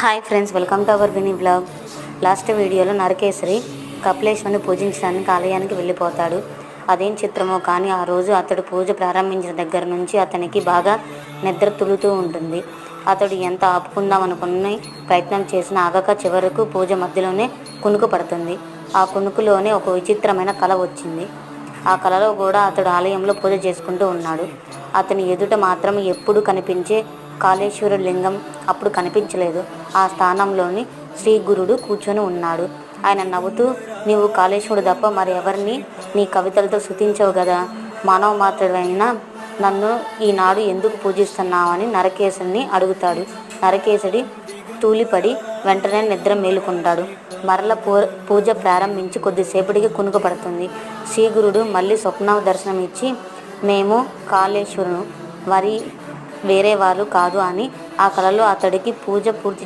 Hi friends welcome to our Vini blog last వీడియోలో నరకేశ్వరి కపిలేశ్వరుని పూజించడానికి ఆలయానికి వెళ్ళిపోతాడు. అదేం చిత్రమో కానీ ఆ రోజు అతడు పూజ ప్రారంభించిన దగ్గర నుంచి అతనికి బాగా నిద్ర తులుతూ ఉంటుంది. అతడు ఎంత ఆపుకుందాం అనుకున్న ప్రయత్నం చేసినా ఆగక చివరకు పూజ మధ్యలోనే కునుకు పడుతుంది. ఆ కునుకులోనే ఒక విచిత్రమైన కళ వచ్చింది. ఆ కళలో కూడా అతడు ఆలయంలో పూజ చేసుకుంటూ ఉన్నాడు. అతని ఎదుట మాత్రం ఎప్పుడు కనిపించే కాళేశ్వర లింగం అప్పుడు కనిపించలేదు. ఆ స్థానంలోని శ్రీ గురుడు కూర్చొని ఉన్నాడు. ఆయన నవ్వుతూ నీవు కాళేశ్వరుడు తప్ప మరి ఎవరిని నీ కవితలతో శృతించవు కదా మానవ మాత్రుడైన నన్ను ఈనాడు ఎందుకు పూజిస్తున్నావని నరకేశుడిని అడుగుతాడు. నరకేశుడి తూలిపడి వెంటనే నిద్ర మేలుకుంటాడు. మరల పూ పూజ ప్రారంభించి కొద్దిసేపటికి కునుకు పడుతుంది శ్రీగురుడు మళ్ళీ స్వప్న దర్శనం ఇచ్చి మేము కాళేశ్వరును వరి వేరే వాళ్ళు కాదు అని ఆ కళలో అతడికి పూజ పూర్తి